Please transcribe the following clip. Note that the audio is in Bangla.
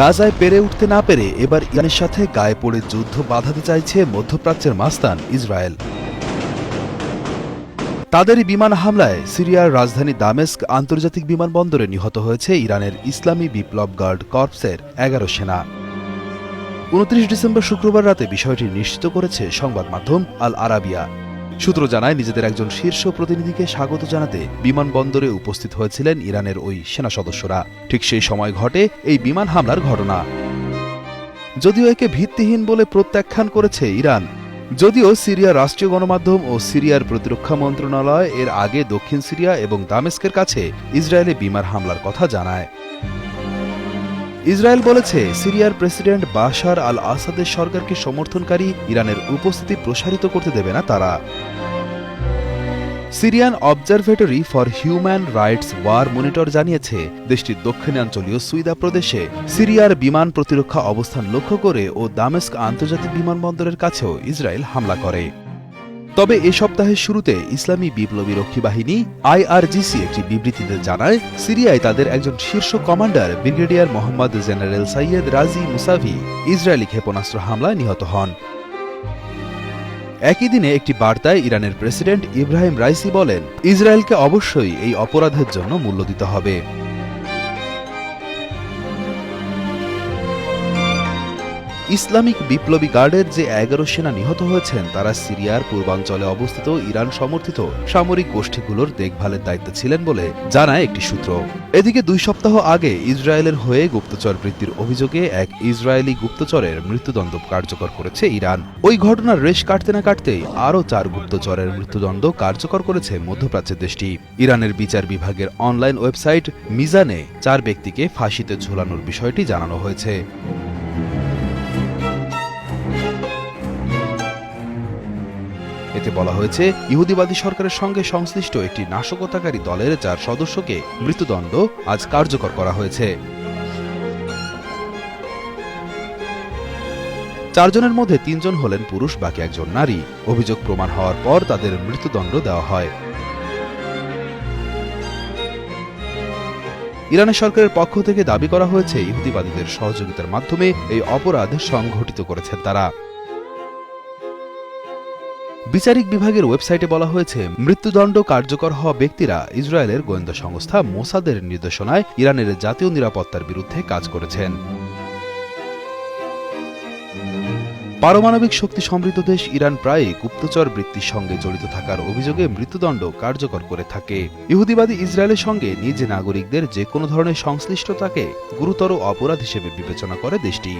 গাজায় পেরে উঠতে না পেরে এবার ইরানের সাথে গায়ে পড়ে যুদ্ধ বাঁধাতে চাইছে মধ্যপ্রাচ্যের মাস্তান ইসরায়েল। তাদেরই বিমান হামলায় সিরিয়ার রাজধানী দামেস্ক আন্তর্জাতিক বিমানবন্দরে নিহত হয়েছে ইরানের ইসলামী বিপ্লব গার্ড কর্পসের এগারো সেনা। উনত্রিশ ডিসেম্বর শুক্রবার রাতে বিষয়টি নিশ্চিত করেছে সংবাদ মাধ্যম আল আরাবিয়া। সূত্র জানায়, নিজেদের একজন শীর্ষ প্রতিনিধিকে স্বাগত জানাতে বিমানবন্দরে উপস্থিত হয়েছিলেন ইরানের ওই সেনা সদস্যরা। ঠিক সেই সময় ঘটে এই বিমান হামলার ঘটনা। যদিও একে ভিত্তিহীন বলে প্রত্যাখ্যান করেছে ইরান, যদিও সিরিয়া রাষ্ট্রীয় গণমাধ্যম ও সিরিয়ার প্রতিরক্ষা মন্ত্রণালয় এর আগে দক্ষিণ সিরিয়া এবং দামেস্কের কাছে ইসরায়েলে বিমান হামলার কথা জানায়। ইসরায়েল বলেছে, সিরিয়ার প্রেসিডেন্ট বাশার আল আসাদের সরকারকে সমর্থনকারী ইরানের উপস্থিতি প্রসারিত করতে দেবে না তারা। Syrian observatory for human rights war monitor জানিয়েছে, দেশটির দক্ষিণাঞ্চলীয় সুইদা প্রদেশে সিরিয়ার বিমান প্রতিরক্ষা অবস্থান লক্ষ্য করে ও দামেস্ক আন্তর্জাতিক বিমানবন্দরের কাছেও ইসরায়েল হামলা করে। তবে এ সপ্তাহের শুরুতে ইসলামী বিপ্লবী রক্ষী বাহিনী আইআরজিসি একটি বিবৃতিতে জানায়, সিরিয়ায় তাদের একজন শীর্ষ commander, brigadier Mohammad general Sayed Razi Mousavi, Israeli ক্ষেপণাস্ত্র হামলায় নিহত হন। একই দিনে একটি বার্তায় ইরানের প্রেসিডেন্ট ইব্রাহিম রাইসি বলেন, ইসরায়েলকে অবশ্যই এই অপরাধের জন্য মূল্য দিতে হবে। ইসলামিক বিপ্লবী গার্ডের যে এগারো সেনা নিহত হয়েছেন, তারা সিরিয়ার পূর্বাঞ্চলে অবস্থিত ইরান সমর্থিত সামরিক গোষ্ঠীগুলোর দেখভালের দায়িত্বে ছিলেন বলে জানায় একটি সূত্র। এদিকে দুই সপ্তাহ আগে ইসরায়েলের হয়ে গুপ্তচর বৃত্তির অভিযোগে এক ইসরায়েলি গুপ্তচরের মৃত্যুদণ্ড কার্যকর করেছে ইরান। ওই ঘটনার রেশ কাটতে না কাটতেই আরও চার গুপ্তচরের মৃত্যুদণ্ড কার্যকর করেছে মধ্যপ্রাচ্যের দেশটি। ইরানের বিচার বিভাগের অনলাইন ওয়েবসাইট মিজানে চার ব্যক্তিকে ফাঁসিতে ঝোলানোর বিষয়টি জানানো হয়েছে। এতে বলা হয়েছে, ইহুদিবাদী সরকারের সঙ্গে সংশ্লিষ্ট একটি নাশকতাকারী দলের চার সদস্যকে মৃত্যুদণ্ড আজ কার্যকর করা হয়েছে। চারজনের মধ্যে তিনজন হলেন পুরুষ, বাকি একজন নারী। অভিযোগ প্রমাণ হওয়ার পর তাদের মৃত্যুদণ্ড দেওয়া হয়। ইরানের সরকারের পক্ষ থেকে দাবি করা হয়েছে, ইহুদিবাদীদের সহযোগিতার মাধ্যমে এই অপরাধ সংঘটিত করেছেন তারা। বিচারিক বিভাগের ওয়েবসাইটে বলা হয়েছে, মৃত্যুদণ্ড কার্যকর হওয়া ব্যক্তিরা ইসরায়েলের গোয়েন্দা সংস্থা মোসাদের নির্দেশনায় ইরানের জাতীয় নিরাপত্তার বিরুদ্ধে কাজ করেছেন। পারমাণবিক শক্তি সমৃদ্ধ দেশ ইরান প্রায়ই গুপ্তচর বৃত্তির সঙ্গে জড়িত থাকার অভিযোগে মৃত্যুদণ্ড কার্যকর করে থাকে। ইহুদিবাদী ইসরায়েলের সঙ্গে নিজ নাগরিকদের যে কোনো ধরনের সংশ্লিষ্টতাকে গুরুতর অপরাধ হিসেবে বিবেচনা করে দেশটি।